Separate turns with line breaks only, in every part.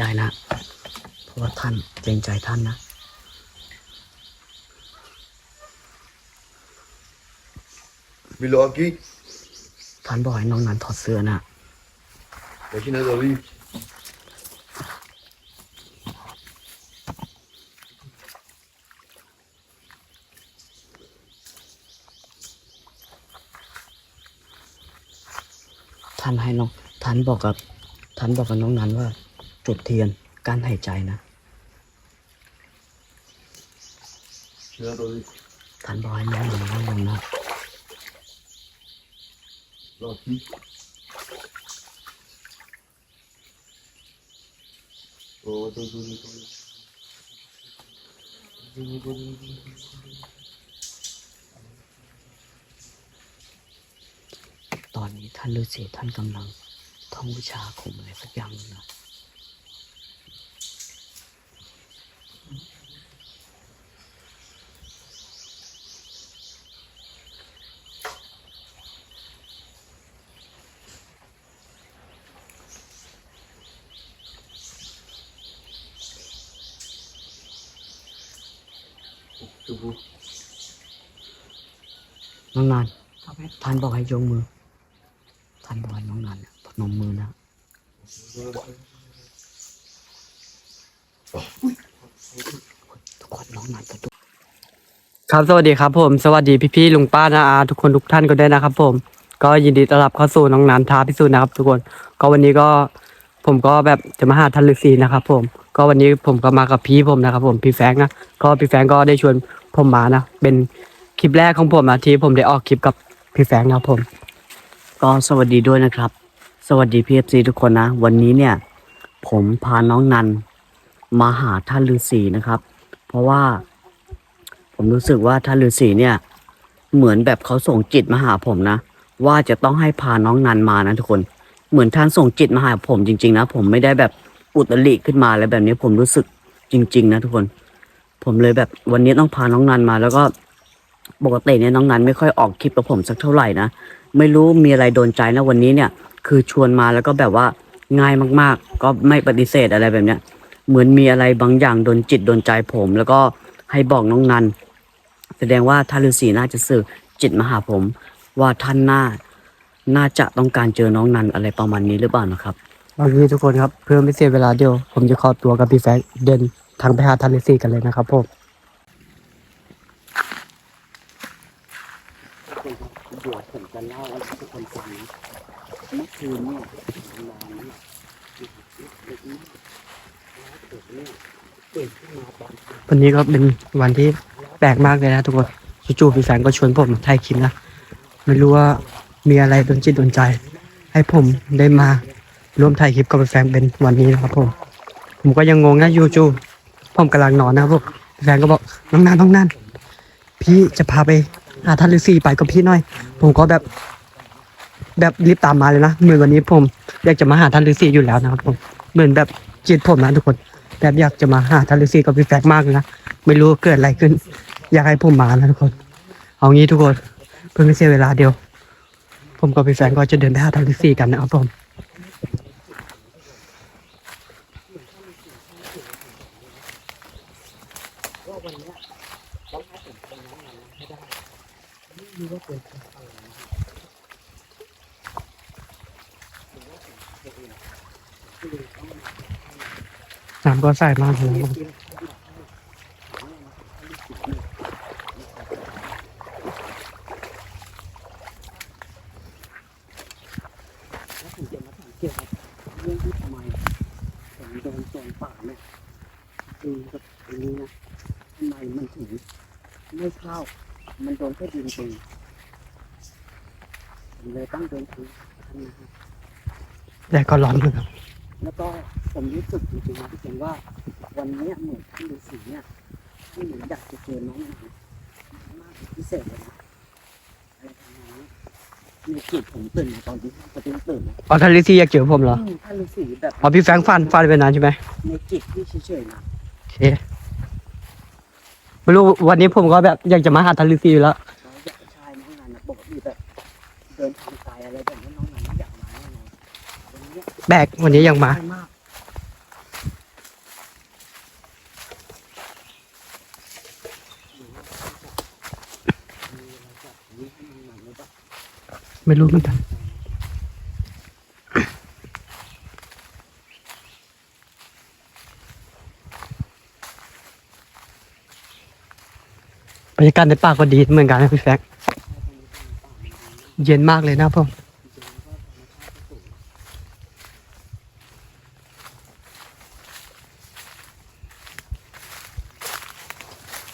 ได้นะ เพราะว่าท่านเกรงใจท่านนะ
Milwaukee,
ท่านบอกให้น้องนันถอดเสื้อนะ
makine alayım.
ท่านให้น้องท่านบอกกับท่านบอกกับน้องนันว่า จุดเทียนกั้นหายใจนะ
Makine alayım.
ท่านบอกให้น้องนันนั่งลงนะ
Milwaukee. Oo, dur dur dur. dur.
ตอนนี้ท่านฤาษีท่านกำลังท่องวิชาอาคมอะไรสักอย่างหนึ่งนะ องนันท่านบอกให้ยกมือ ท่านบอกให้น้องนันเนี่ยพนมมือนะทุกคนน้องนันก็ดูครับสวัสดีครับ ผมสวัสดีพี่ๆลุงป้านาอาทุกคนทุกท่านก็ได้วยนะครับ ผม ก็ยินดีต้อนรับเข้าสู่น้องนันท้าพิสูจน์นะครับ ทุกคน ก็วันนี้ก็ผมก็แบบจะมาหาท่านฤาษีนะครับ ผม ก็วันนี้ผมก็มากับพี่ผมนะครับ ผมพี่แฟรงค์นะก็พี่แฟรงค์ก็ได้ชวนผมมานะเป็น คลิปแรกของผมนะที่ผมได้ออกคลิปกับพี่แฟงค์นะครับผม ก็สวัสดีด้วยนะครับ สวัสดีพีเอฟซีทุกคนนะ วันนี้เนี่ย ผมพาน้องนันมาหาท่านฤาษีนะครับ เพราะว่า ผมรู้สึกว่าท่านฤาษีเนี่ย เหมือนแบบเขาส่งจิตมาหาผมนะ ว่าจะต้องให้พาน้องนันมานะทุกคน เหมือนท่านส่งจิตมาหาผมจริง ๆ นะ ผมไม่ได้แบบอุตริขึ้นมาอะไรแบบนี้ผมรู้สึกจริง ๆ นะทุกคน ผมเลยแบบวันนี้ต้องพาน้องนันมาแล้วก็ ปกติเนี่ยน้องนันไม่ค่อยออกคลิปกับผมสักเท่าไหร่นะ ไม่รู้มีอะไรโดนใจนะวันนี้เนี่ย คือชวนมาแล้วก็แบบว่าง่ายมากๆ ก็ไม่ปฏิเสธอะไรแบบเนี้ย เหมือนมีอะไรบางอย่างโดนจิตโดนใจผม แล้วก็ให้บอกน้องนัน แสดงว่าท่านฤาษีน่าจะสื่อจิตมาหาผม ว่าท่านน่าน่าจะต้องการเจอน้องนันอะไรประมาณนี้หรือเปล่านะครับโอเคทุกคนครับเพื่อไม่เสียเวลาเดียว ผมจะขอตัวกับพี่แฟงเดินทางไปหาท่านฤาษีกันเลยนะครับผม ดี๋ยวผมจะเล่าให้ทุกคนฟังนะเมื่อคืนเนี่ยนอนเนี่ยเด็กมากแล้วเด็กเนี่ยตื่นขึ้นมาตอนวันนี้ก็เป็นวันที่แปลกมากเลยนะทุกคนจู่ๆพี่แฟนก็ชวนผมถ่ายคลิปนะไม่รู้ว่ามีอะไรโดนจิตโดนใจ ให้ผมได้มาร่วมถ่ายคลิปกับพี่แฟนเป็นวันนี้นะครับผมผมก็ยังงงนะยูจูผมกำลังนอนนะพี่แฟนก็บอกน้องนันน้องนันพี่จะพาไป หาท่านฤาษีไปกับพี่หน่อย ผมก็แบบ แบบรีบตามมาเลยนะเหมือนวันนี้ผมอยากจะมาหาท่านฤาษีอยู่แล้วนะครับผมเหมือนแบบจิตผมนะทุกคนแบบอยากจะมาหาท่านฤาษีกับพี่แฟกมากเลยนะไม่รู้เกิดอะไรขึ้น อยากให้ผมมานะทุกคน เอางี้ทุกคนเพื่อไม่เสียเวลาเดียว ผมกับพี่แฟนก็จะเดินไปหาท่านฤาษีกันนะครับผมน้ำก็ใส่มากเลยนะครับผมแล้วผมจะมาสังเกตครับเรื่องที่ทำไมผมโดนโจรป่าเนี่ยคือแบบอันนี้นะทำไมมันถึงไม่เข้า โดนแค่ดินเองผมเลยต้องเดินทางท่านนะครับแต่ก็ร้อนอยู่ครับแล้วก็ผมรู้สึกจริงๆนะที่เห็นว่า วันเนี้ยเหมือนท่านฤาษีเนี่ยที่เหมือนอยากจะเจอน้องหมามากเป็นพิเศษเลยนะอะไรทำนองนี้ในจิตผมตื่นมาตอนที่ปฏิตื่นนะ
อ๋อท่านฤาษีอยากเจอผมเหรอ
อืมท่านฤาษีแบบ
อ๋อพี่แฟรงค์ฟันฟันไปนานใช่ไหม
ในจิตที่เฉยๆนะ
โอเค ไม่รู้วันนี้ผมก็แบบอยากจะมาหาทะเลซีอยู่แล้ว
อยากชายน้องนันนะปกติแบบเดินทางไกลอะไรแบบนี้น้องนันมอยากมาแน่นอนวันนี้
แบกวันนี้ยังมาไม่รู้เหมือนกัน บรรยากาศในป่าก็ดีเหมือนกันนะพี่แฟกเย็นมากเลยนะพ่อ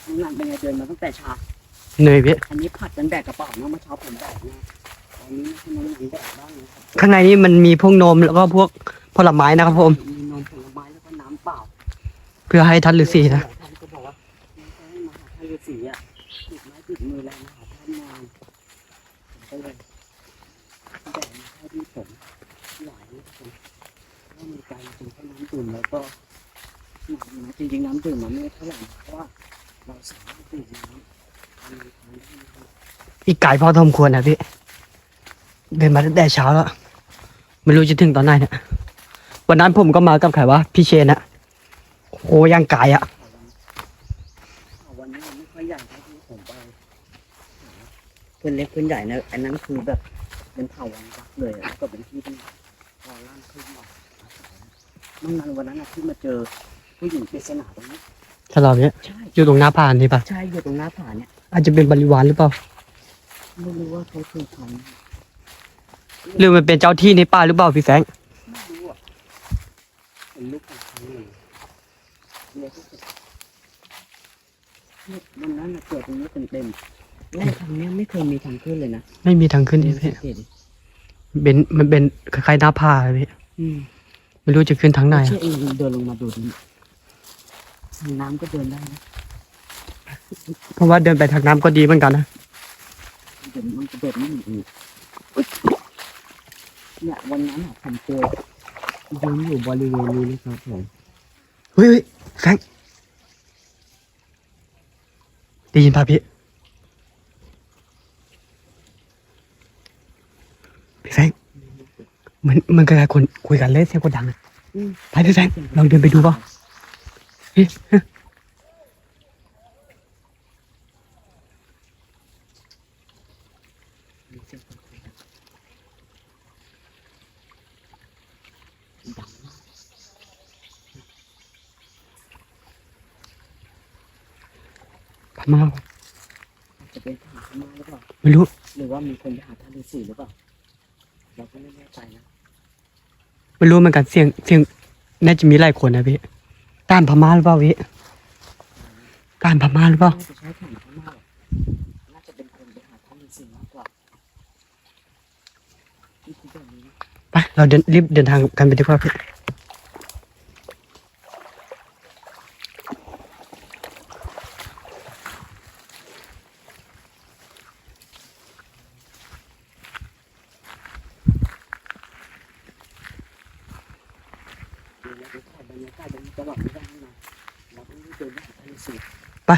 น้องนันเป็นไงเดินมาตั้งแต่เช้า
เหนื่อยพี่
อันนี้ผัดกันแบกกระเป๋าเนาะเมื่อเช้าผมแบกนะตอนนี้ให้น้องนันแบกบ้างนะครับ
ข้างในนี้มันมีพวกนมแล้วก็พวกผลไม้นะครับผม
มีนมผลไม้แล้วก็น้ำเปล่า
เพื่อให้ท่านฤาษีนะ
ท่านก็บอกว่าไม่ใช่ให้มาหาท่านฤาษีอะติดไม้ติดมือแล้วมาหาท่านนานผมก็เลยแบกมาให้ที่ผมหลายนะครับผมก็มีการกินแค่น้ำดื่ม แล้วก็น้ำนะจริงๆน้ำดื่มมันไม่เท่าไหร่นะเพราะว่าเราสามารถดื่มน้ำทานในทางได้นะครับ
อีกไก่พอสมควรนะพี่เดินมาตั้งแต่เช้าแล้วไม่รู้จะถึงตอนไหนเนี่ยวันนั้นผมก็มากับใครวะพี่เชนอะโอ้ย่างกายอะ
วันนี้มันไม่ค่อยใหญ่เท่าที่ผมไปเพื่อนเล็กเพื่อนใหญ่นะอันนั้นคือแบบเป็นเผ่าวังรักเลยแล้วก็เป็นที่ที่พอล่างขึ้นมา เมื่อนั้นวันนั้นนะที่มาเจอผู้หญิงปริศนาตรงนี้
สำหรับเนี่ย
ใช่
อยู่ตรงหน้าพานนี่ปะ
ใช่อยู่ตรงหน้าผาเนี่ย
อาจจะเป็นบริวารหรือเปล่า
ไม่รู้ว่าเขาคือใคร
หรือมันเป็นเจ้าที่ในป่าหรือเปล่าพี่แฟง
ไม่รู้อะเป็นลูกของใครเลยเนี่ยก็คือเนี่ยวันนั้นนะเกิดตรงนี้เต็มๆแล้วทางเนี้ยไม่เคยมีทางขึ้นเลยนะ
ไม่มีทางขึ้นที่พี่
สังเกตดิ
เป็นมันเป็นคล้ายๆหน้าผาเลยพี่
อืม
ไม่รู้จะขึ้นทางไหน
ไม่
อะ
เชื่อเองเดินลงมาดูดิน้ำก็เดินได้นะ
เพราะว่าเดินไปทางน้ำก็ดีเหมือนกันนะ
เดี๋ยวมันจะเดินไม่หนีอีกเนี่ยวันนั้นอะผมเจอยืนอยู่บริเวณนี้นะครับผม
เฮ้ยเฮ้ยแฟงได้ยินป่ะพี่พี่แฟง มันมันกระคนคุยกันเล่นเสียงกดดังอะ
อืม
ไปพี่แฟงลองเดินไปดูป่ะพี่
มีเสียงคนคุยกันดังมาก
พม่า
อาจจะเป็นทหารพม่าหรือเปล่า
ไม่รู้
หรือว่ามีคนไปหาท่านฤาษีหรือเปล่า เราก็ไม่แน่ใจนะ
ไม่รู้เหมือนกันเสียงเสียงน่าจะมีหลายคนนะพี่ต้านพม่าหรือเปล่าพี่ต้านพม่าหรือเปล่า
น่าจะใช้ทหารพม่าน่าจะเป็นคนไปหาท่านฤาษีมากกว่า
ไปเราเดินรีบเดินทางกันไปดีกว่าพี่
เดี๋ยวเราไปถ่ายบรรยากาศบรรยากาศแบบนี้ ได้นะเราต้องรีบเดินไปหาท่านฤาษี
ไป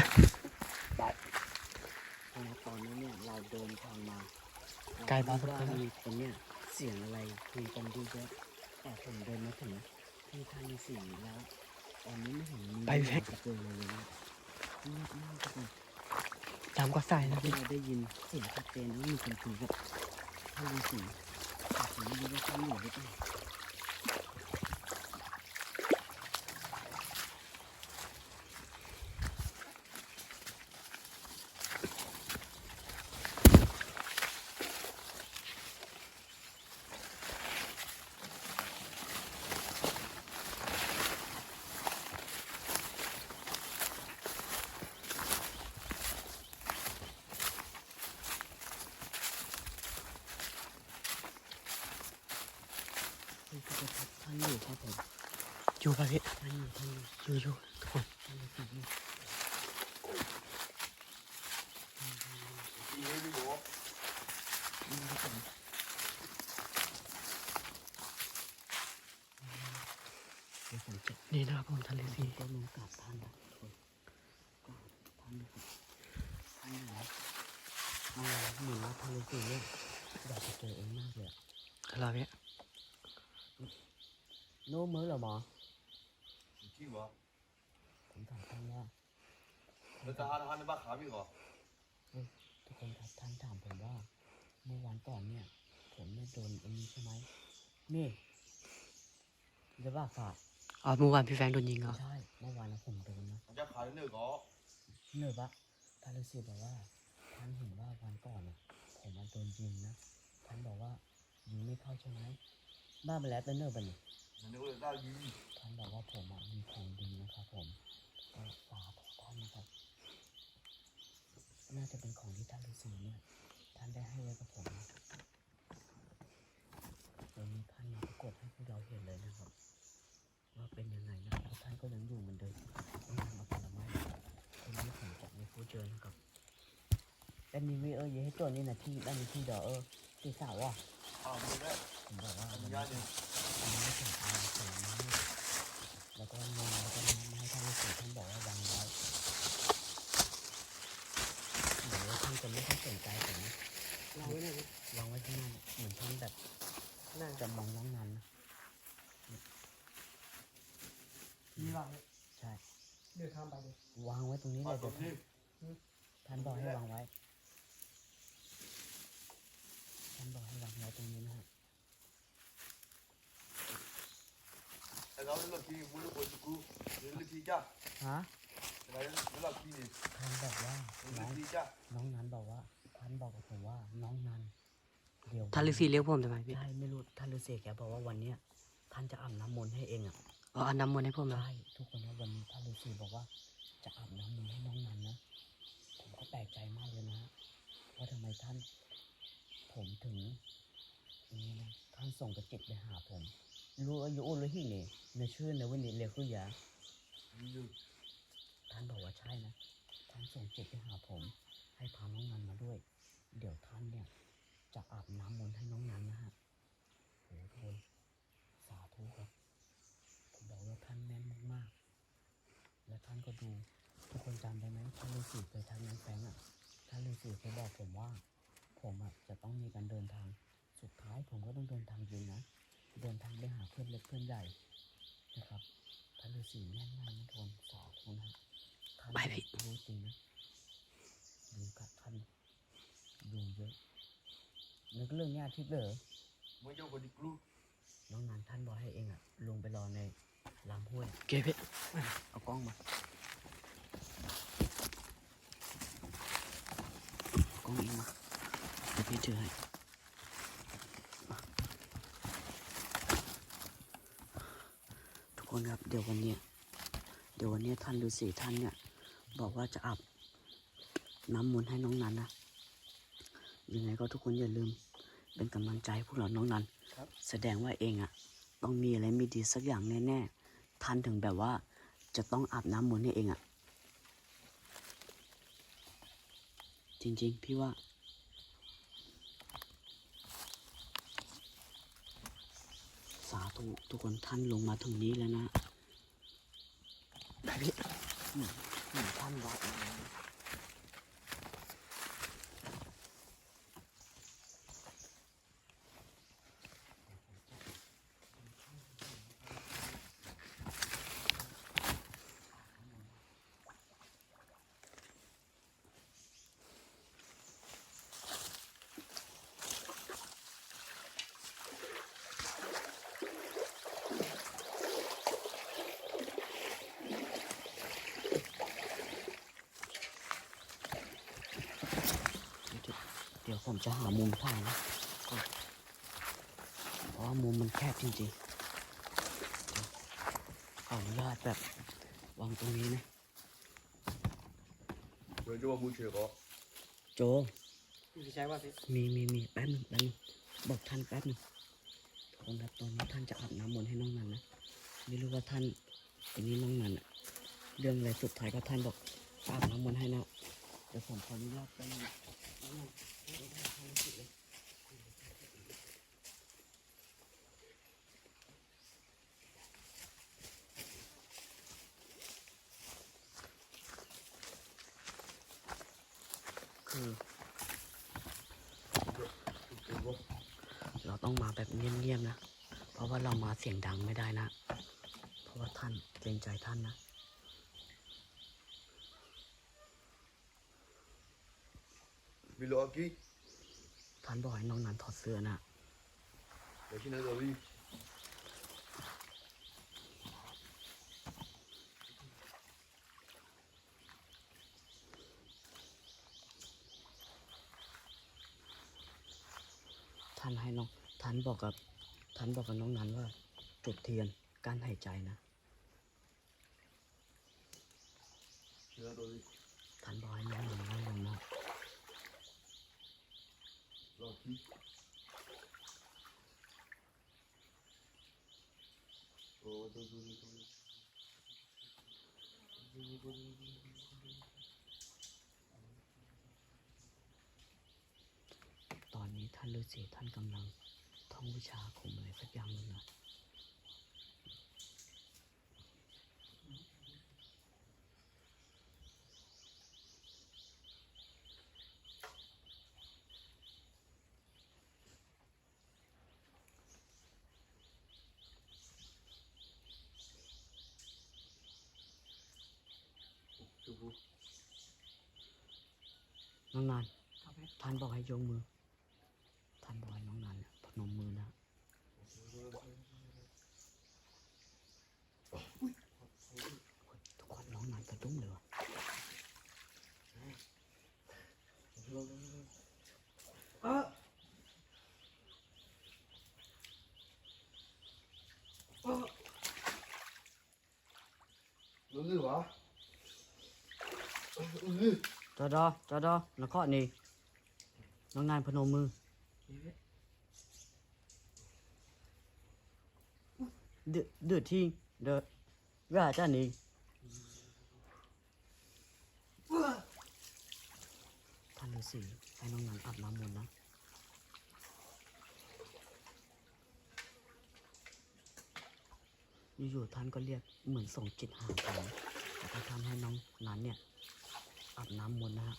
ไปเพราะว่าตอนนั้นเนี่ยเราเดินทางมา
ไกลพอสมควร
ว่ามีคนเนี่ยเสียงอะไรคุยกันดูเยอะแต่ผมเดินมาถึงที่ท่านฤาษีแล้วตอนนี้ไม่เห็นมี
ไปแพ็ค
กระเจิงเลยนะเงียบมากเลย
ตามก็ใส่นะ
ที่
พี่
เราได้ยินเสียงชัดเจนว่ามีคนคุยกับท่านฤาษีแต่ผมไม่รู้ว่าท่านอยู่หรือเปล่า ท่านก็จะทักท่านอยู่ ครับผม
อยู่ป่ะพี่
ท่านอยู่ท่านอยู่
อยู่อยู่ทุกคน
ท่านฤาษีอยู่เดี๋ยวผมจะ
นี่นะครับผมทะเลสี
ก็ลงกราบท่านนะทุกคนกราบท่านนะครับท่านอยู่นะเอาเหมือนว่าท่านฤาษีเนี่ยอยากจะเจอเองมากเลยอะ
อะไรพี่
โน้มมือเหรอหมอ
จริงเหรอ
ผมถามท่านว่า
แล้วจะหาทานในบ้านขาพี่เหรอ
ทุกคนครับท่านถามผมว่าเมื่อวันก่อนเนี่ย ผมเนี่ยโดนอันนี้ใช่ไหมนี่จะว่าฝาก
อ๋อเมื่อวานพี่แฟรงค์โดนยิงเหรอ
ใช่ เมื่อวานนะผมโดนนะ
มันจะขายเนื้อก็
เนื่อปะท่านฤาษีบอกว่าท่านเห็นว่าวันก่อนน่ะผมมันโดนยิงนะท่านบอกว่ายิงไม่เข้าใช่ไหมบ้าไปแล้วแต่เนื่อบันนี่
มันนึกว่าได้ยิน
ท่านบอกว่าผมอะมีของดีนะครับผมก็ฝากของท่านนะครับ น่าจะเป็นของที่ท่านฤาษีเนี่ยท่านได้ให้ไว้กับผมนะวันนี้ท่านมาปรากฏให้พวกเราเห็นเลยนะครับ ว่าเป็นยังไงนะแล้วท่านก็ยังอยู่เหมือนเดิมไม่ทำเอาผลไม้วันนี้ผมจะไม่พูดเจอนะครับ แต่มีวีเออเยอะให้ตัวนี้นะที่ด้านนี้ที่เดอเออที่สาวอะ
อ้าวมันได้
ผมบอกว่า
มั
วันน
ยา
นี้
เนี่ย
วันนี้ผมเอาผลไม้แล้วก็นมแล้วก็น้ำมาให้ท่านฤาษีท่านบอกว่าวางไว้เหมือนว่าท่านจะไม่ค่อยสนใจผมนะ
เราไว้ไหน
วางไว้ที่นั่นเหมือนท่านแบบ
น่า
จะมองน้องนันน
มีวาง
ใช่
เดินข้ามไปเลยวา
งไว้ตรงนี้เล
ย
เดี๋ยวท่านท่านบอกให้วางไว้ท่านบอกให้วางไว้ตรงนี้นะฮะ
แต่ เราเลือกที่มือคนกูเลือกที่จ้า
ฮะ
แต่เราเลือกที่นี่
ท่านบอกว่า
เลื
น้
อ
อกง
ที่จ้า
น้องนันบอกว่าท่านบอกกับผมว่าน้องนันเดี๋ยว
ท่านฤาษีเรียกผมทำไมพี่
ใช่ไม่รู้ท่านฤาษีแกบอกว่าวันเนี้ยท่านจะอาบน้ำมนต์ให้เองอะ
อ๋อเอาน้ำมนต์ให้ผมเหรอ
ใช่ทุกคนนะวันนี้ท่านฤาษีบอกว่าจะอาบน้ำมนต์ให้น้องนันนะผมก็แปลกใจมากเลยนะว่าทำไมท่าน ผมถึงอย่างนี้นะท่านส่งกระจิตไปหาผม รู้อายุโอ้รู้หิเนี่ในชื่อในวันนี้เรียคือยา
อยู่
ท่านบอกว่าใช่นะท่านส่งจิตไปหาผม ให้พาน้องนันมาด้วย เดี๋ยวท่านเนี่ย จะอาบน้ำมนต์ให้น้องนันนะฮะโอ้โหสาธุครับผมบอกว่าท่านแม่นมากๆ และท่านก็ดูทุกคนจำได้ไหมท่านฤาษีเคยทักน้องแฟงอะท่านฤาษีเคยบอกผมว่า ผมอะจะต้องมีการเดินทาง สุดท้ายผมก็ต้องเดินทางจริงนะ เดินทางไปหาเพื่อนเล็กเพื่อนใหญ่นะครับท่านฤาษีแม่นมากนะทุกคนสาธุนะท่าน
ไปพี่
รู้จริงนะดูกับท่านดูเยอะนึกเรื่องเนี้ยทิพย์เหรอ
ไม่เจ้าคนที่กู
น้องนันท่านบอกให้เองอะ ลงไปรอในลำห้วย
โอเคพี่
เอากล้องมาเอากล้องเองมาเดี๋ยวพี่เจอให้ทุก คนครับ เดี๋ยววันเนี้ยเดี๋ยววันเนี้ยท่านฤาษีท่านเนี่ย บอกว่าจะอาบน้ำมนต์ให้น้องนันนะยังไงก็ทุกคนอย่าลืม เป็นกำลังใจให้พวกเราน้องนันแสดงว่าเองอะต้องมีอะไรไม่ดีสักอย่างแน่ๆท่านถึงแบบว่า จะต้องอาบน้ำมนต์ให้เองอะจริงๆ พี่ว่า สาธุ ทุกคนท่านลงมาถึงนี้แล้วนะ
ไปพี่
เหมือนเหมือนท่านวัด ผมจะหามุมถ่ายนะก่อนเพราะว่ามุมมันแคบจริงๆเดี๋ยวขออนุญาตแบบวางตรงนี้นะ
เดี๋ยวจะว่ามูเชื่อก็
โจ
พี่ใช้ว่าพี่
มีมีมีแป๊บหนึงแป๊บหนึงบอกท่านแป๊บหนึงทุกคนครับตอนนี้ท่านจะอาบน้ำมนต์ให้น้องนันนะไม่รู้ว่าท่านเป็นนี้น้องนันอะเรื่องอะไรสุดท้ายก็ท่านบอกอาบน้ำมนต์ให้นะเดี๋ยวผมขออนุญาตไปคือเราต้องมาแบบเงียบๆนะ เพราะว่าเรามาเสียงดังไม่ได้นะ เพราะว่าท่านเกรงใจท่านนะ
Vi lå og gik.
ท่านบอกให้น้องนันถอดเสื้อนะ
Jeg kan ned og vi.
ท่านให้น้องท่านบอกกับท่านบอกกับน้องนันว่า จุดเทียนการหายใจนะ
Ned og vi.
ท่านบอกให้น้องนันว่า
อย่างนั้น
ตอนนี้ท่านฤาษีท่านกำลังท่องวิชาคมอะไรสักอย่างหนึ่งนะ ยกมือ ท่านบอกใหน้องนันพนมมือนะทุกคนน้องนันกระตุ้งเลยวะ
เออรู้สึกวะ
จอดอจอดอแล้วก็นี่ น้องนันพนมมือ เดือดเดือดทิ้งเดือดว่าจ้านี่ท่านฤาษีให้น้องนันอาบน้ำมนต์นะอยู่ๆท่านก็เรียกเหมือนส่งจิตหาเขาแล้วก็ทำให้น้องนั้นเนี่ยอาบน้ำมนต์นะฮะ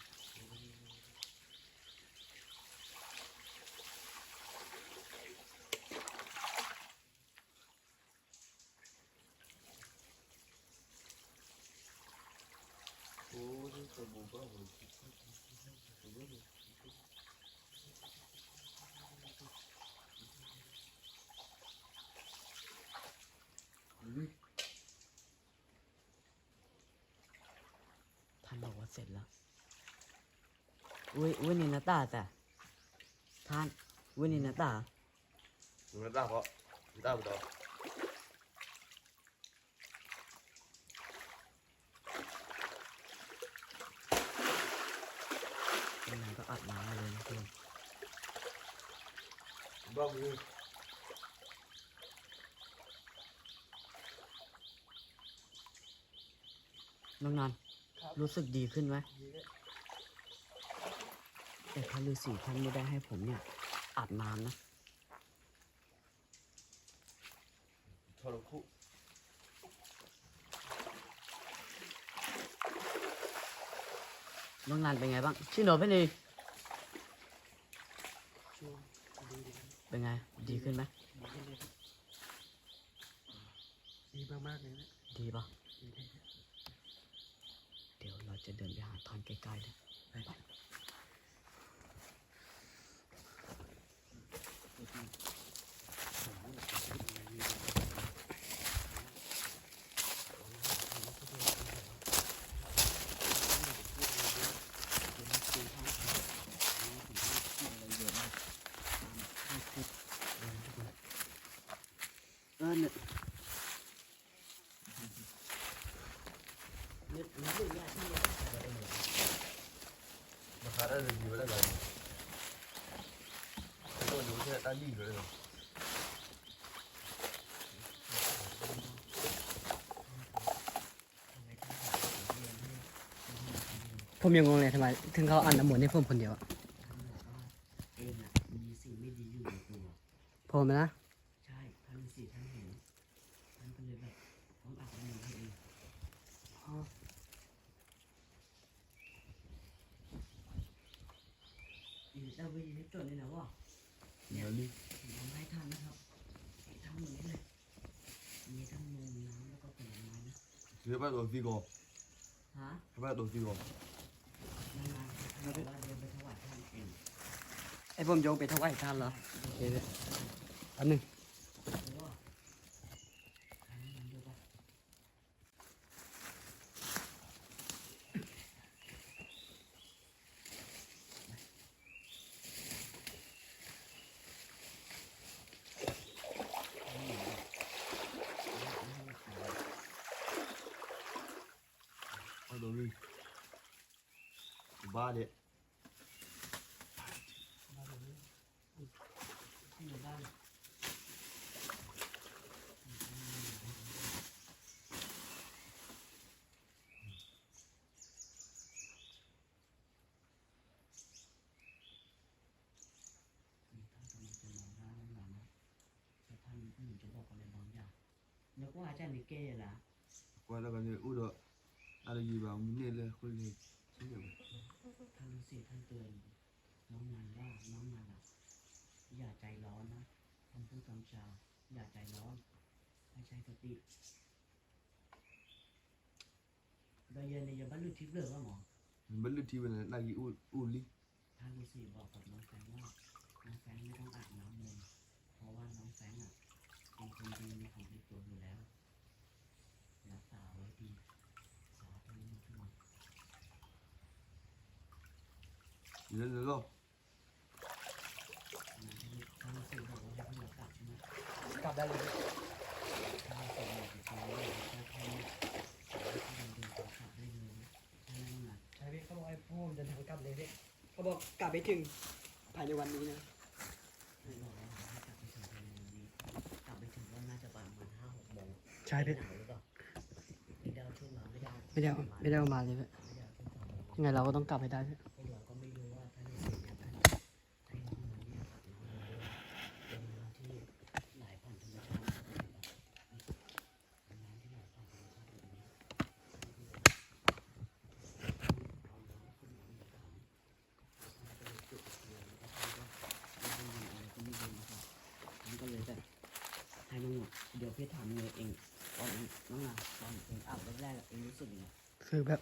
เสร็จแล้วอุ้ยอุ้ยนี่นาตาแต่ท่านอุ้ยนี่นาตา
นาตาเพ
ราะนาตาไม่อกเลยพอได้
อง
นอน รู้สึกดีขึ้นไหมแต่พระฤาษีท่านไม่ได้ให้ผมเนี่ยอาบน้ำนะ
ทรคุ
น้องนันเป็นไงบ้าง ชื่อหนูเป็นดีเป็นไง ดีขึ้นไหม
ดีมากๆเลยนะ
ดีปะ เดี๋ยวเราจะเดินไปหาทอนใกล้ๆเลยไป ตาดีเลย
ผมยังงงเลยทำไม ถึงเขาอ่านน้ำมนต์ให้ผมคนเดียวอะ
เออะม่
ผมนะ
Vigo ฮะว่าโดน Vigo นานๆเดินไปถวายท่านเอง
ไอ้ผมโยงไปถวายท่านเหรอโอเคเลยอันหนึ่ง
ด็ด
นึกว่าอาจารย์นิเก้ละ
กว่าแล้วกันเนี่ยอู้ดอะไรอยู่บ้างมีเนี่ยเลยคนเลย ใช่ไหม
ท่านฤาษีท่านเตือนน้องนันว่าน้องนันอะอย่าใจร้อนนะคำพูดคำจาอย่าใจร้อน ให้ใช้สติโดยเย็นในยามบรรลุทิพย์เลยว่าหมอ
มันบรรลุที่วันนั้นนายอู้อู้ลิ
ท่านฤาษีบอกกับน้องแฟรงค์ว่า น้องแฟรงค์ไม่ต้องอาบน้ำเลยเพราะว่าน้องแฟรงค์อะเป็นคนดีมีของติดตัวอยู่แล้วรักษาไว้ดีสาธุนะทุกคน
อยู่นั่น เลยก็
ท่านฤาษีบอกว่าให้เพิ่งกลับใช่ไหม
กลับได้เลย
ท่านฤาษีบอกกับเราว่าถ้าท่านท่านเดินทางกลับได้เลยนะท่านนั่งหลับ
ใช่พี่เขาบอกให้พ่อผมเดินทางกลับเลยพี่เขาบอกกลับไปถึงภายในวันนี้นะ
ท่านบอกว่าให้กลับไปถึงภายในวันนี้กลับไปถึงก็น่าจะประมาณห้าหกโมง
ใช่พี่
หนาวหรือเปล่าไม่ได้เอาช่วงมาไม่ได้
ไม่ได้เอาไม่ได้เอามาเลยพี่
ไม่ได้เอาช่วงมา
ยังไงเราก็ต้องกลับให้ได้พี่
พวกเราก็ไม่รู้ว่าท่านฤาษีเนี่ยท่านให้น้องมาเนี่ยครับน้องมาด้วยเป็นน้ำที่ไหลผ่านธรรมชาติเป็นน้ำที่ไหลผ่านธรรมชาติแบบนี้เอาน้ำขึ้นมาในถังเอาไปจุดเทียนแล้วท่านก็ไม่ได้ยินอะไรก็ไม่รู้นะครับท่านก็เลยแบบให้น้องหนุ่มเดี๋ยวพี่ถามเนยเองตอนน้องนา ตอนเองอาบแรกๆอะเองรู้สึกยังไง
คือแบบ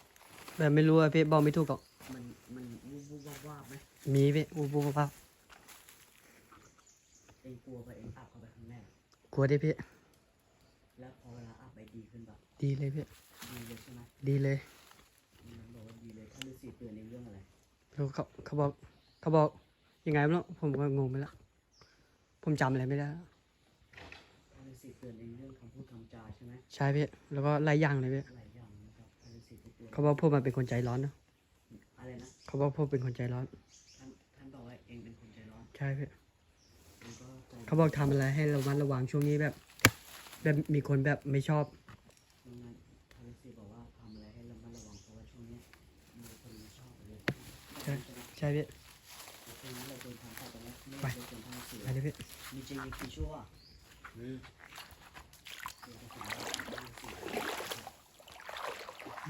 แบบไม่รู้อะพี่บอกไม่ถูกหรอก
มันมันวูบวูบวาบวาบไหม
มีพี่อูบูบ้า
เองกลัวไปเองอาบเข้าไปข้างแรก
กลัวดิพี่
แล้วพอเวลาอาบไปดีขึ้นแบบ
ดีเลยพี่
ดีเลยใช่ไหม
ดีเลย
มันบอกว่าดีเลยท่านฤาษีเตือนในเรื่องอะไร
แล้วเขาเขาบอกเขาบอกยังไงไม่รู้ผมก็งงไปแล้วผมจำอะไรไม่ได้แล้ว
ท่านฤาษีเตือนในเรื่องคำพูดคำจาใช่ไหม
ใช่พี่แล้วก็หลายอย่างเลยพี่
หลายอย่างนะครับท่านฤาษีเตือน
เขาบอกพวกมันเป็นคนใจร้อนนะ
อะไรนะ
เขาบอกพวกเป็นคนใจร้อน
ท่านท่านบอกว่าเองเป็นคนใจร้อน
ใช่พี่
เองก็ใจ
เขาบอกทำอะไรให้ระมัดระวังช่วงนี้แบบ แบบมีคนแบบไม่ชอบ
ดังนั้นท่านฤาษีบอกว่าทำอะไรให้ระมัดระวังเพราะว่าช่วงนี้มีคนไม่ชอบเลย
ใช่ใช่พี่
แล้วช่วงนั้นเราเดินทางต่อไปแล้วไม่
ไป
ได้เดินท่านฤาษี
ไปเลยพี่
มีจริงมีกี่ชั่ว
นี่
เ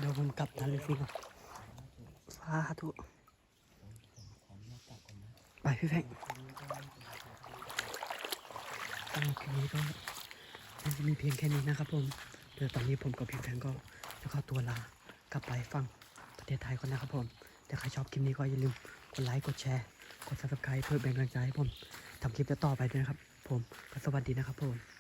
ดี๋
ยวผมกลับทันเลยสิครับสาธุ
ขออนุญาตกลับก่อนนะ
ไปพี่แฟงสำหรับคลิปนี้ก็น่าจะมีเพียงแค่นี้นะครับผม เดี๋ยวตอนนี้ผมกับพี่แฟงก็จะเข้าตัวลากลับไปฟังประเทศไทยก่อนนะครับผมถ้าใครชอบคลิปนี้ก็อย่าลืมกดไลค์ กดแชร์ กด subscribe เพื่อเป็นกำลังใจให้ผมทำคลิปจะต่อไปด้วยนะครับ ผมก็สวัสดีนะครับผม